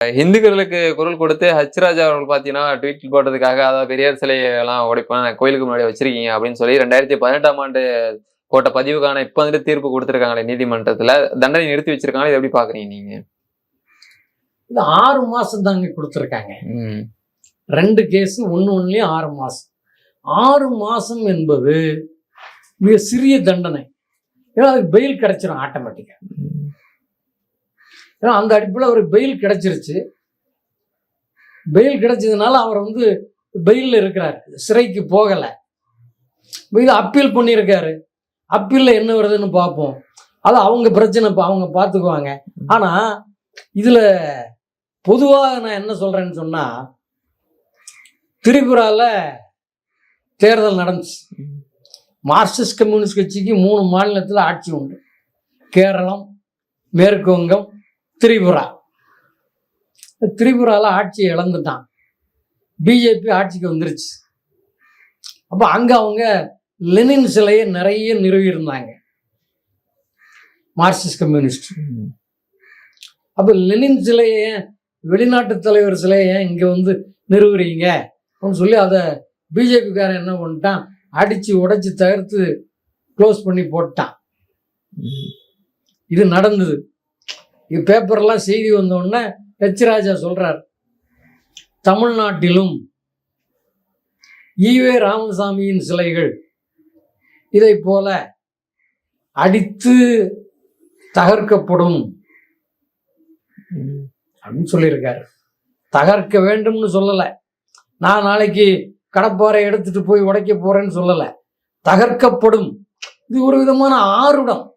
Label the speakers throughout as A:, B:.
A: இந்துக்களுக்கு குரல் கொடுத்து ஹச்ராஜா அவர்கள் பாத்தீங்கன்னா ட்வீட் போட்டதுக்காக அதாவது பெரியார் சிலையை எல்லாம் உடைப்பேன் கோயிலுக்கு முன்னாடி வச்சிருக்கீங்க அப்படின்னு சொல்லி ரெண்டாயிரத்தி பதினெட்டாம் ஆண்டு போட்ட பதிவுக்கான இப்ப வந்துட்டு தீர்ப்பு கொடுத்திருக்காங்களே நீதிமன்றத்துல. தண்டனை நிறுத்தி வச்சிருக்காங்க இதை எப்படி பாக்குறீங்க நீங்க?
B: இது ஆறு மாசம் தாங்க கொடுத்துருக்காங்க. ரெண்டு கேஸ் ஒன்று ஒன்றுலேயும் ஆறு மாசம். ஆறு மாசம் என்பது மிக சிறிய தண்டனை. ஏன்னா அதுக்கு பெயில் கிடைச்சிரும் ஆட்டோமேட்டிக்காக ஏன்னா அந்த அடிப்பில் அவருக்கு பெயில் கிடைச்சிருச்சு. பெயில் கிடைச்சதுனால அவர் வந்து பெயிலில் இருக்கிறார். சிறைக்கு போகலை. இது அப்பீல் பண்ணியிருக்காரு. அப்பீலில் என்ன வருதுன்னு பார்ப்போம். அது அவங்க பிரச்சனை இப்போ அவங்க பார்த்துக்குவாங்க. ஆனால் இதில் பொதுவாக நான் என்ன சொல்கிறேன்னு சொன்னால் திரிபுராவில் தேர்தல் நடந்துச்சு. மார்க்சிஸ்ட் கம்யூனிஸ்ட் கட்சிக்கு மூணு மாநிலத்தில் ஆட்சி உண்டு. கேரளம் மேற்கு வங்கம் திரிபுரா. திரிபுராவில் ஆட்சியை இழந்துட்டான். பிஜேபி ஆட்சிக்கு வந்துருச்சு. அப்போ அங்கே அவங்க லெனின் சிலையை நிறைய நிறுவியிருந்தாங்க. Marxist communist. அப்போ லெனின் சிலையை வெளிநாட்டு தலைவர் சிலையை இங்கே வந்து நிறுவுறீங்க. அப்படின்னு சொல்லி அதை பிஜேபிக்காரன் என்ன பண்ணிட்டான்? அடித்து உடைச்சி தகர்த்து க்ளோஸ் பண்ணி போட்டான் இது நடந்தது. பேப்பர்லாம் செய்தி வந்தோடனே ஹெச் ராஜா சொல்கிறார் தமிழ்நாட்டிலும் ஈவே ராமசாமியின் சிலைகள் இதை போல அடித்து தகர்க்கப்படும். அப்படின்னு சொல்லியிருக்காரு. தகர்க்க வேண்டும்னு சொல்லலை. நான் நாளைக்கு கடப்பாறை எடுத்துட்டு போய் உடைக்க போறேன்னு சொல்லலை. தகர்க்கப்படும். இது ஒரு விதமான ஆருடம்.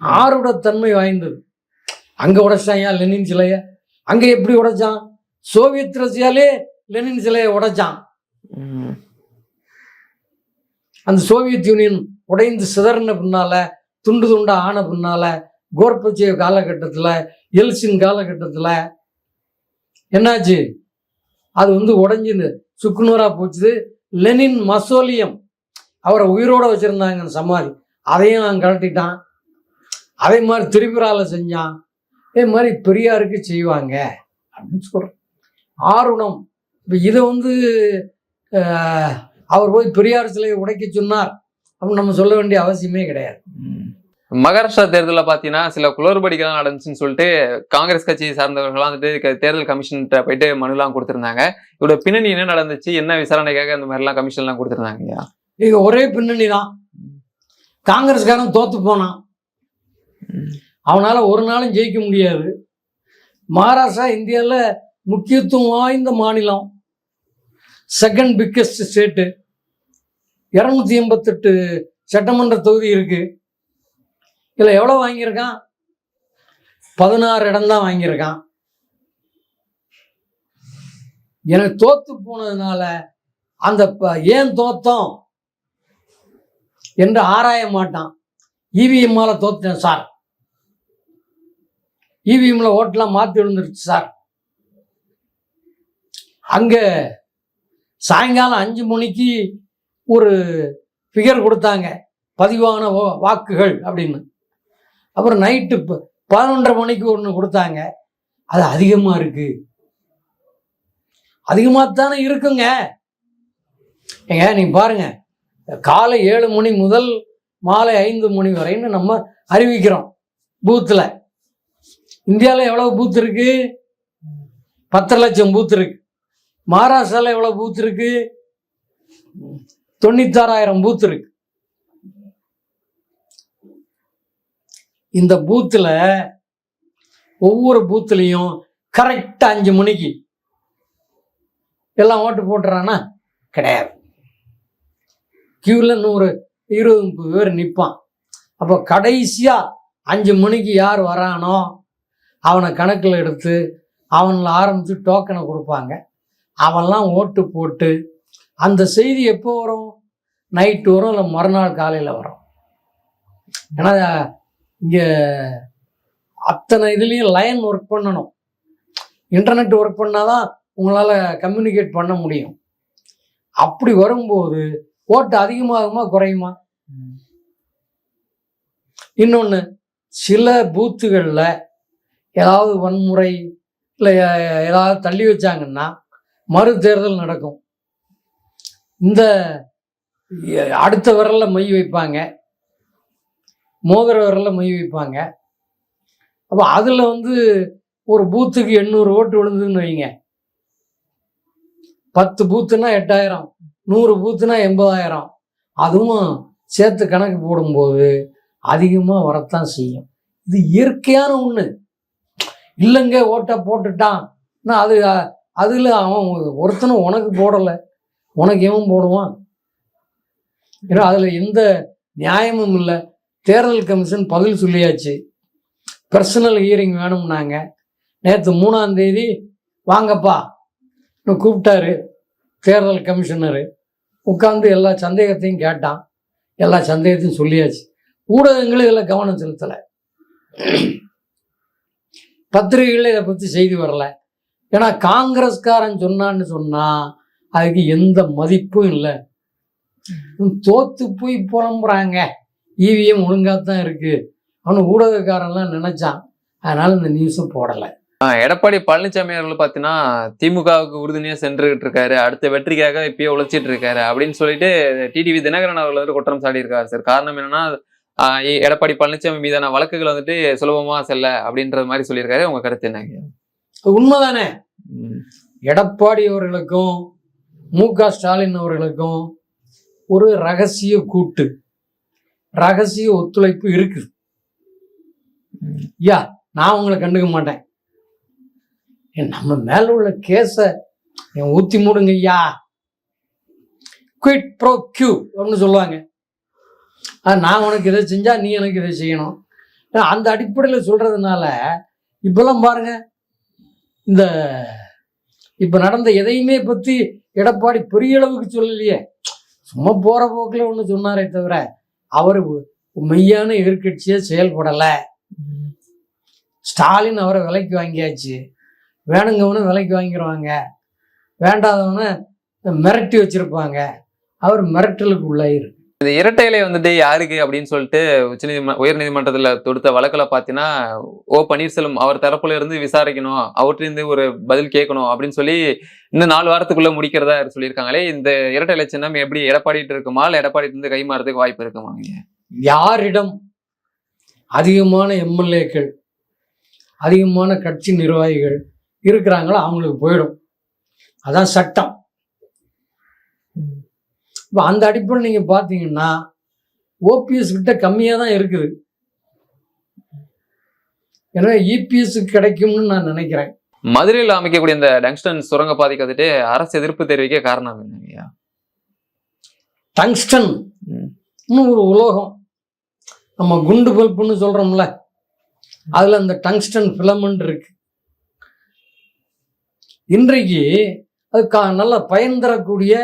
B: ஆருடத்தன்மை வாய்ந்தது. அங்க உடைச்சாயா லெனின் சிலைய? அங்க எப்படி உடைச்சான்? சோவியத் ரஷ்யாலே லெனின் சிலையை உடைச்சான். அந்த சோவியத் யூனியன் உடைந்து சிதறின பின்னால துண்டு துண்டா ஆன பின்னால கோர்பச்சேவ் காலகட்டத்தில் எல்சின் காலகட்டத்தில் என்னாச்சு? அது வந்து உடைஞ்சு சுக்குநூறா போச்சுது. Lenin mausoleum. அவரை உயிரோட வச்சிருந்தாங்க சமாதி. அதையும் நான் கழட்டிட்டான். அதே மாதிரி திரிபுராவில் செஞ்சான். இதே மாதிரி பெரியாருக்கு செய்வாங்க. அப்படின்னு சொல்கிறேன் ஆருணம். இப்போ இதை வந்து அவர் போய் பெரியார் சிலையை உடைக்க சொன்னார். அப்படின்னு நம்ம சொல்ல வேண்டிய அவசியமே கிடையாது.
A: மகாராஷ்டிரா தேர்தலில் பார்த்தீங்கன்னா சில குளறுபடிகள் நடந்துச்சுன்னு சொல்லிட்டு காங்கிரஸ் கட்சியை சார்ந்தவர்கள்லாம் வந்துட்டு தேர்தல் கமிஷன்கிட்ட போயிட்டு மனுலாம் கொடுத்திருந்தாங்க. இதோட பின்னணி என்ன நடந்துச்சு? என்ன விசாரணைக்காக இந்த மாதிரிலாம் கமிஷன்லாம் கொடுத்திருந்தாங்க
B: இங்க ஒரே பின்னணி தான் காங்கிரஸ்காரன் தோத்து போனான். அவனால் ஒரு நாளும் ஜெயிக்க முடியாது. மகாராஷ்டிரா இந்தியாவில் முக்கியத்துவம் வாய்ந்த மாநிலம். செகண்ட் பிக்கஸ்ட் ஸ்டேட்டு இரநூத்தி எண்பத்தெட்டு சட்டமன்ற தொகுதி இருக்குது இதில் எவ்வளோ வாங்கியிருக்கான்? பதினாறு இடம் தான் வாங்கியிருக்கான். எனக்கு தோத்து போனதுனால அந்த ப- ஏன் தோத்தோம்? என்று ஆராய மாட்டான். இவிஎம்மால தோத்தேன் சார். இவிஎம்ல ஓட்டெல்லாம் மாற்றி விழுந்துருச்சு சார். அங்கே சாயங்காலம் அஞ்சு மணிக்கு ஒரு ஃபிகர் கொடுத்தாங்க. பதிவான வாக்குகள் அப்படின்னு. அப்புறம் நைட்டு பதினொன்றரை மணிக்கு ஒன்று கொடுத்தாங்க. அது அதிகமாக இருக்கு. அதிகமாக தானே இருக்குங்க. ஏங்க நீ பாருங்க. காலை ஏழு மணி முதல் மாலை ஐந்து மணி வரைன்னு நம்ம அறிவிக்கிறோம். பூத்தில் இந்தியாவில் எவ்வளோ பூத் இருக்கு? பத்து லட்சம் பூத் இருக்கு. மகாராஷ்டிராவில் எவ்வளோ பூத் இருக்கு? தொண்ணூத்தாறாயிரம் பூத் இருக்கு. இந்த பூத்தில் ஒவ்வொரு பூத்துலேயும் கரெக்டாக அஞ்சு மணிக்கு எல்லாம் ஓட்டு போட்டுறானா? கிடையாது. கியூவில் நூறு இருபது முப்பது பேர் நிற்பான் அப்போ கடைசியாக அஞ்சு மணிக்கு யார் வரானோ அவனை கணக்கில் எடுத்து அவனில் ஆரம்பித்து டோக்கனை கொடுப்பாங்க. அவன்லாம் ஓட்டு போட்டு அந்த செய்தி எப்போ வரும்? நைட்டு வரும் இல்லை மறுநாள் காலையில் வரும்? ஏன்னா இங்கே அத்தனை இதுலேயும் லைன் ஒர்க் பண்ணணும். இன்டர்நெட் ஒர்க் பண்ணாதான் உங்களால் கம்யூனிகேட் பண்ண முடியும். அப்படி வரும்போது ஓட்டு அதிகமாகுமா குறையுமா? இன்னொன்று சில பூத்துகளில் ஏதாவது வன்முறை இல்லை ஏதாவது தள்ளி வச்சாங்கன்னா மறு தேர்தல் நடக்கும். இந்த அடுத்த விரலில் மை வைப்பாங்க. மோதிர விரலில் மை வைப்பாங்க. அப்போ அதில் வந்து ஒரு பூத்துக்கு எண்ணூறு ஓட்டு விழுந்துன்னு வைங்க. பத்து பூத்துனா எட்டாயிரம் நூறு பூத்துனா எண்பதாயிரம். அதுவும் சேர்த்து கணக்கு போடும்போது அதிகமாக வரத்தான் செய்யும். இது இயற்கையான ஒன்று இல்லைங்க ஓட்டை போட்டுட்டான். அது அதில் அவன் ஒருத்தனும் உனக்கு போடலை. உனக்கு எவன் போடுவான்? ஏன்னா அதில் எந்த நியாயமும் இல்லை. தேர்தல் கமிஷன் பதில் சொல்லியாச்சு. பர்சனல் ஹியரிங் வேணும்னாங்க. நேற்று மூணாம் தேதி வாங்கப்பா. இன்னும் கூப்பிட்டாரு தேர்தல் கமிஷனரு. உட்காந்து எல்லா சந்தேகத்தையும் கேட்டான். எல்லா சந்தேகத்தையும் சொல்லியாச்சு. ஊடகங்களும் இதில் கவனம் செலுத்தலை. பத்திரிகைகளில் இதை பற்றி செய்தி வரல. ஏன்னா காங்கிரஸ்காரன் சொன்னான்னு சொன்னா அதுக்கு எந்த மதிப்பும் இல்லை. தோத்து போய் புலம்புறாங்க. ஈவிஎம் ஒழுங்காக தான் இருக்கு. அவனு ஊடகக்காரன்லாம் நினைச்சான். அதனால இந்த நியூஸும் போடலை.
A: எடப்பாடி பழனிசாமி அவர்கள் பாத்தீங்கன்னா திமுகவுக்கு உறுதுணையா சென்றுகிட்டு இருக்காரு அடுத்த வெற்றிக்காக இப்பயே உழைச்சிட்டு இருக்காரு அப்படின்னு சொல்லிட்டு டிடிவி தினகரன் அவர்கள் வந்து குற்றம் சாட்டி இருக்காரு சார். காரணம் என்னன்னா எடப்பாடி பழனிசாமி மீதான வழக்குகள் வந்துட்டு சுலபமா செல்ல அப்படின்றது மாதிரி சொல்லியிருக்காரு. உங்க கருத்து என்னங்க?
B: உண்மைதானே. எடப்பாடி அவர்களுக்கும் மு க ஸ்டாலின் அவர்களுக்கும் ஒரு ரகசிய கூட்டு ரகசிய ஒத்துழைப்பு இருக்குது ஐயா நான் உங்களை கண்டுக்க மாட்டேன். நம்ம மேல உள்ள கேஸை என் ஊத்தி மூடுங்க ஐயா குவிட் ப்ரோ கியூ அப்படின்னு சொல்லுவாங்க. நான் உனக்கு இதை செஞ்சா நீ எனக்கு இதை செய்யணும். அந்த அடிப்படையில் சொல்றதுனால இப்பெல்லாம் பாருங்க இந்த இப்ப நடந்த எதையுமே பத்தி எடப்பாடி பெரிய அளவுக்கு சொல்லலையே. சும்மா போற போக்குல ஒண்ணு சொன்னாரே தவிர அவர் மெய்யான எதிர்க்கட்சியே செயல்படலை. ஸ்டாலின் அவரை விலைக்கு வாங்கியாச்சு. வேணுங்கவனும் விலைக்கு வாங்கிடுவாங்க வேண்டாதவனை மிரட்டி வச்சிருப்பாங்க. அவர் மிரட்டலுக்கு உள்ளாயிரு
A: இந்த இரட்டை இலை வந்துட்டு யாருக்கு? அப்படின்னு சொல்லிட்டு உச்சநீதிமன்ற உயர்நீதிமன்றத்தில் தொடுத்த வழக்கில் பார்த்தீங்கன்னா ஓ பன்னீர்செல்வம் அவர் தரப்புல இருந்து விசாரிக்கணும். அவர்கிட்ட ஒரு பதில் கேட்கணும். அப்படின்னு சொல்லி இந்த நாலு வாரத்துக்குள்ள முடிக்கிறதா சொல்லியிருக்காங்களே இந்த இரட்டை இலை சின்னம் எப்படி எடப்பாடிட்டு இருக்குமா? இல்லை எடப்பாடி இருந்து கைமாறதுக்கு வாய்ப்பு இருக்குமாங்க
B: யாரிடம் அதிகமான எம்எல்ஏக்கள் அதிகமான கட்சி நிர்வாகிகள் இருக்கிறாங்களோ அவங்களுக்கு போயிடும். அதான் சட்டம். இப்போ அந்த அடிப்படையில் நீங்கள் பார்த்தீங்கன்னா ஓபிஎஸ் கிட்ட கம்மியாக தான் இருக்குது எனவே இபிஎஸ் கிடைக்கும்னு நான் நினைக்கிறேன்.
A: மதுரையில் அமைக்கக்கூடிய இந்த டங்ஸ்டன் சுரங்கப்பாதைக்கு வந்துட்டு அரசு எதிர்ப்பு தெரிவிக்க காரணம் என்னங்கய்யா
B: டங்ஸ்டன். ஒரு உலோகம். நம்ம குண்டு பல்புன்னு சொல்றோம்ல. அதுல அந்த டங்ஸ்டன் ஃபிலமெண்ட் இருக்கு. இன்றைக்கு அது கா நல்ல பயன் தரக்கூடிய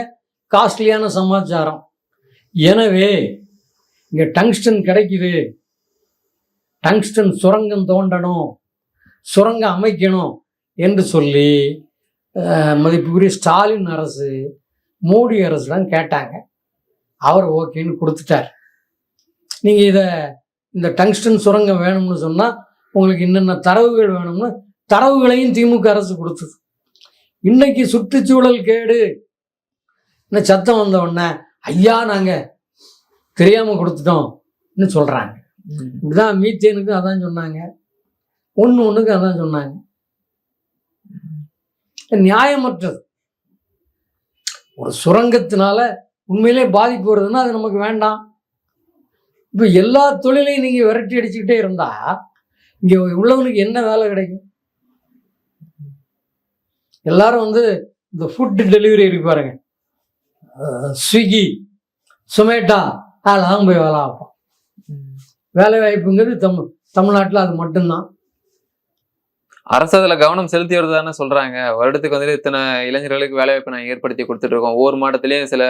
B: காஸ்ட்லியான சமாச்சாரம். எனவே இங்கே டங்ஸ்டன் கிடைக்குது. டங்ஸ்டன் சுரங்கம் தோண்டணும் சுரங்கம் அமைக்கணும் என்று சொல்லி மதிப்புக்குரிய ஸ்டாலின் அரசு மோடி அரசுடன் கேட்டாங்க. அவர் ஓகேன்னு கொடுத்துட்டார். நீங்கள் இதை இந்த டங்ஸ்டன் சுரங்கம் வேணும்னு சொன்னால் உங்களுக்கு என்னென்ன தரவுகள் வேணும்னு தரவுகளையும் திமுக அரசு கொடுத்தது. இன்னைக்கு சுற்றுச்சூழல் கேடு. இன்னும் சத்தம் வந்த உடனே ஐயா நாங்கள் தெரியாமல் கொடுத்துட்டோம்னு சொல்கிறாங்க இப்படிதான் மீத்தேனுக்கும் அதான் சொன்னாங்க. ஒன்று ஒன்றுக்கு அதான் சொன்னாங்க. நியாயமற்றது. ஒரு சுரங்கத்தினால உண்மையிலே பாதிப்பு வருதுன்னா அது நமக்கு வேண்டாம். இப்போ எல்லா தொழிலையும் நீங்கள் விரட்டி அடிச்சுக்கிட்டே இருந்தா இங்கே உள்ளவனுக்கு என்ன வேலை கிடைக்கும்? எல்லாரும் வந்து இந்த ஃபுட் டெலிவரி இருக்கு பாருங்க. ஸ்விக்கி சொமேட்டா அதில் தான் போய் வேலை பார்ப்போம். வேலை வாய்ப்புங்கிறது தமிழ் தமிழ்நாட்டில் அது மட்டும்தான்.
A: அரசு அதுல கவனம் செலுத்தி வருதான்னு சொல்றாங்க. வருடத்துக்கு வந்துட்டு இத்தனை இளைஞர்களுக்கு வேலை வாய்ப்பு நாங்க ஏற்படுத்தி கொடுத்துட்டு இருக்கோம். ஒவ்வொரு மாவட்டத்திலயும் சில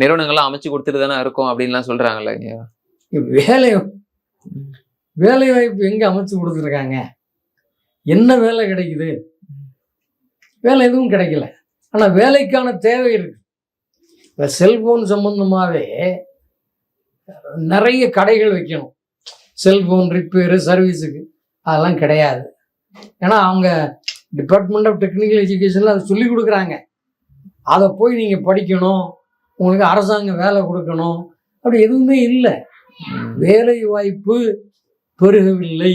A: நிறுவனங்கள்லாம் அமைச்சு கொடுத்துட்டு தானே இருக்கோம் அப்படின்லாம் சொல்றாங்கல்ல இங்க.
B: வேலை வேலை வாய்ப்பு எங்க அமைச்சு கொடுத்துருக்காங்க? என்ன வேலை கிடைக்குது? வேலை எதுவும் கிடைக்கல. ஆனா வேலைக்கான தேவை இருக்கு. இப்போ செல்போன் சம்பந்தமாவே நிறைய கடைகள் வைக்கணும். செல்போன் ரிப்பேரு சர்வீஸுக்கு. அதெல்லாம் கிடையாது. ஏன்னா அவங்க டிபார்ட்மெண்ட் ஆஃப் டெக்னிக்கல் எஜுகேஷனில் அதை சொல்லி கொடுக்குறாங்க. அதை போய் நீங்கள் படிக்கணும். உங்களுக்கு அரசாங்க வேலை கொடுக்கணும். அப்படி எதுவுமே இல்லை. வேலை வாய்ப்பு பெருகவில்லை.